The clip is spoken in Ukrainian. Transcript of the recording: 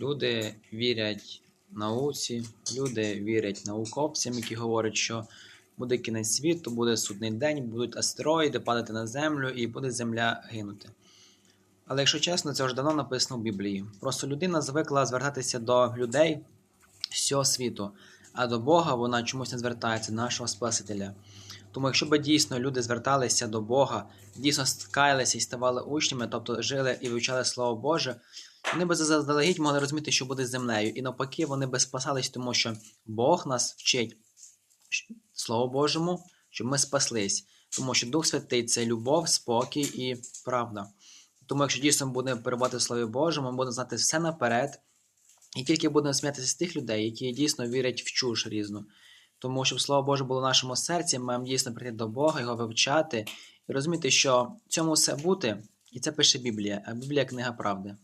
Люди вірять науці, люди вірять науковцям, які говорять, що буде кінець світу, буде судний день, будуть астероїди падати на землю і буде земля гинути. Але якщо чесно, це вже давно написано в Біблії. Просто людина звикла звертатися до людей з цього світу, а до Бога вона чомусь не звертається, нашого Спасителя. Тому, якщо б дійсно люди зверталися до Бога, дійсно скаялися і ставали учнями, тобто жили і вивчали Слово Боже, вони би заздалегідь могли розуміти, що буде з землею. І навпаки, вони би спасались, тому що Бог нас вчить Слову Божому, щоб ми спаслись. Тому що Дух Святий це любов, спокій і правда. Тому, якщо дійсно будемо перебувати в Слові Божому, ми будемо знати все наперед, і тільки будемо сміятися з тих людей, які дійсно вірять в чуш різну. Тому щоб Слово Боже було в нашому серці, ми маємо дійсно прийти до Бога, його вивчати і розуміти, що цьому все бути, і це пише Біблія, а Біблія книга правди.